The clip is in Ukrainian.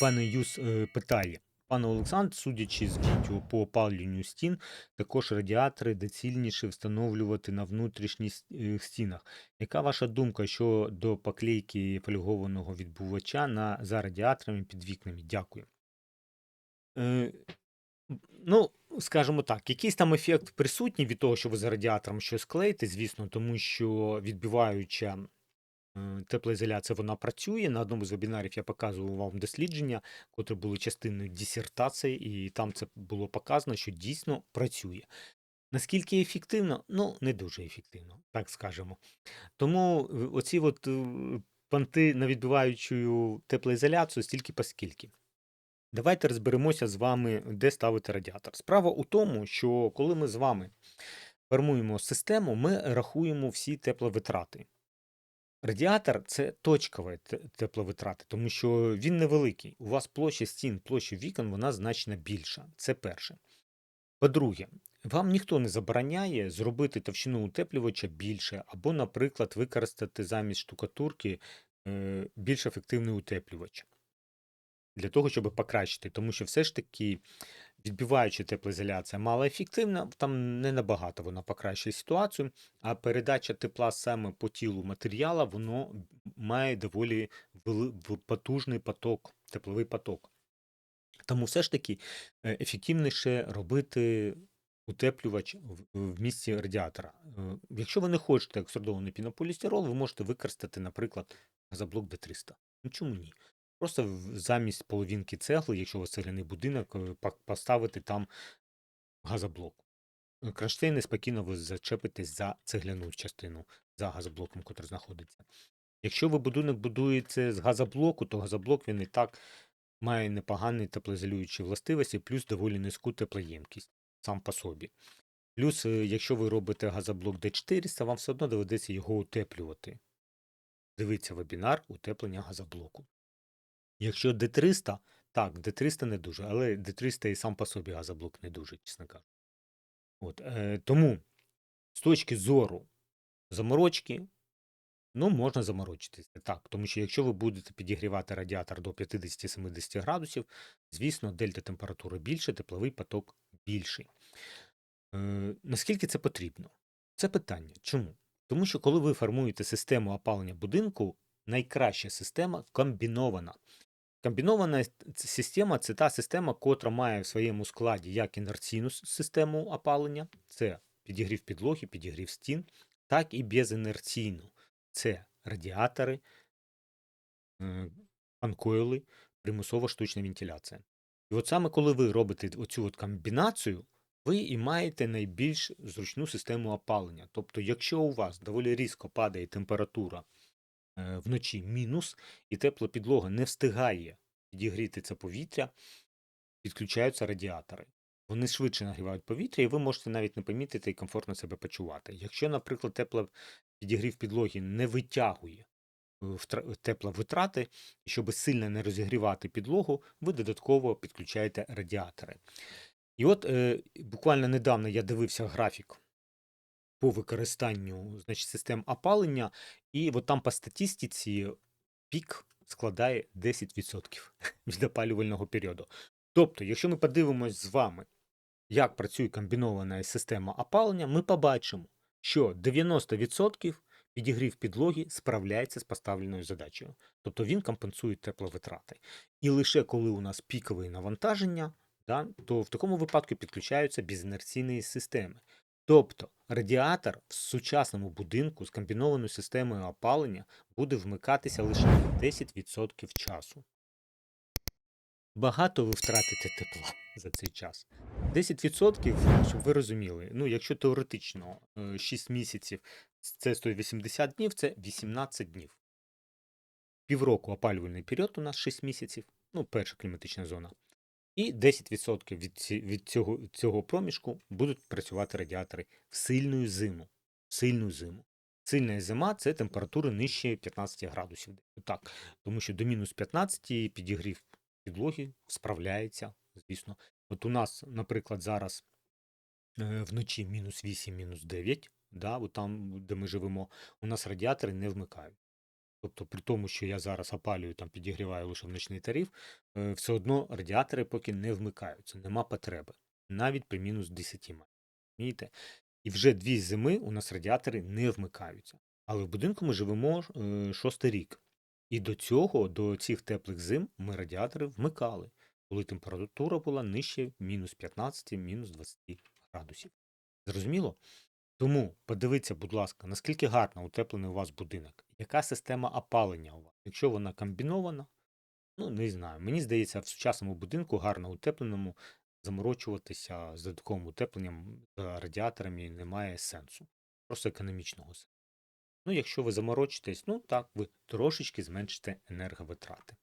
Пане Юс е, питає. Пане Олександр, судячи з відео по опаленню стін, також радіатори доцільніше встановлювати на внутрішніх е, стінах. Яка ваша думка щодо поклейки фольгованого відбувача на, за радіаторами під вікнами? Дякую. Е, ну, скажімо так, якийсь там ефект присутній від того, що ви за радіатором щось клеїте, звісно, тому що відбиваюча Теплоізоляція вона працює. На одному з вебінарів я показував вам дослідження, котрі були частиною дисертації, і там це було показано, що дійсно працює. Наскільки ефективно? Ну, не дуже ефективно, так скажемо. Тому е, оці от е, понти на відбиваючу теплоізоляцію стільки поскільки. Давайте розберемося з вами, де ставити радіатор. Справа у тому, що коли ми з вами формуємо систему, ми рахуємо всі тепловитрати. Радіатор це точкове тепловитрати, тому що він невеликий. У вас площа стін, площа вікон, вона значно більша. Це перше. По-друге, вам ніхто не забороняє зробити товщину утеплювача більше, або, наприклад, використати замість штукатурки е, більш ефективний утеплювач для того, щоб покращити, тому що все ж таки відбиваюча теплоізоляція малоефективна, там не набагато вона покращує ситуацію, а передача тепла саме по тілу матеріала, воно має доволі потужний поток, тепловий поток. Тому все ж таки е, ефективніше робити утеплювач в, в місці радіатора. Е, Якщо ви не хочете екструдований пінополістирол, ви можете використати, наприклад, газоблок Д300. Ну чому ні? Просто замість половинки цегли, якщо у вас цегляний будинок, е, поставити там газоблок. Е, Кронштейни спокійно ви зачепитесь за цегляну частину, за газоблоком, який знаходиться. Якщо ви будинок будуєте з газоблоку, то газоблок він і так має непогані теплоізолюючі властивості, плюс доволі низьку теплоємкість сам по собі. Плюс, е, якщо ви робите газоблок D400, вам все одно доведеться його утеплювати. Дивіться вебінар утеплення газоблоку. Якщо D300, так, D300 не дуже, але D300 і сам по собі газоблок не дуже, чесно кажучи. От, е, тому, з точки зору заморочки, ну, можна заморочитися. Так, тому що якщо ви будете підігрівати радіатор до 50-70 градусів, звісно, дельта температури більше, тепловий поток більший. Е, наскільки це потрібно? Це питання. Чому? Тому що коли ви формуєте систему опалення будинку, найкраща система комбінована. Комбінована система це та система, котра має в своєму складі як інерційну систему опалення, це підігрів підлоги, підігрів стін, так і безінерційну. Це радіатори, фанкойли, примусова штучна вентиляція. І от саме коли ви робите оцю от комбінацію, ви і маєте найбільш зручну систему опалення. Тобто, якщо у вас доволі різко падає температура вночі мінус, і тепла підлога не встигає підігріти це повітря, підключаються радіатори. Вони швидше нагрівають повітря, і ви можете навіть не помітити і комфортно себе почувати. Якщо, наприклад, тепла підігрів підлоги не витягує е, втра- тепловитрати, щоб сильно не розігрівати підлогу, ви додатково підключаєте радіатори. І от е, буквально недавно я дивився графік по використанню значить, систем опалення, і от там по статистиці пік складає 10% від опалювального періоду. Тобто, якщо ми подивимось з вами, як працює комбінована система опалення, ми побачимо, що 90% підігрів підлоги справляється з поставленою задачею. Тобто він компенсує тепловитрати. І лише коли у нас пікове навантаження, да, то в такому випадку підключаються безінерційні системи. Тобто радіатор в сучасному будинку з комбінованою системою опалення буде вмикатися лише на 10% часу. Багато ви втратите тепла за цей час. 10%, щоб ви розуміли, ну якщо теоретично е, 6 місяців це 180 днів, це 18 днів. Півроку опалювальний період у нас 6 місяців, ну, перша кліматична зона. І 10% від, від цього, цього проміжку будуть працювати радіатори в сильну зиму. В сильну зиму. Сильна зима це температури нижче 15 градусів. Так, тому що до мінус 15 підігрів підлоги справляється, звісно. От у нас, наприклад, зараз е, вночі мінус 8, мінус 9, да, от там, де ми живемо, у нас радіатори не вмикають. Тобто, при тому, що я зараз опалюю, там підігріваю лише в нічний тариф, е, все одно радіатори поки не вмикаються, нема потреби. Навіть при мінус 10 майже. Розумієте? І вже дві зими у нас радіатори не вмикаються. Але в будинку ми живемо е, шостий рік. І до цього, до цих теплих зим, ми радіатори вмикали, коли температура була нижче мінус 15, мінус 20 градусів. Зрозуміло? Тому подивіться, будь ласка, наскільки гарно утеплений у вас будинок, яка система опалення у вас. Якщо вона комбінована, ну не знаю. Мені здається, в сучасному будинку, гарно утепленому, заморочуватися з додатковим утепленням радіаторами немає сенсу. Просто економічного сенсу. Ну, якщо ви заморочитесь, ну так, ви трошечки зменшите енерговитрати.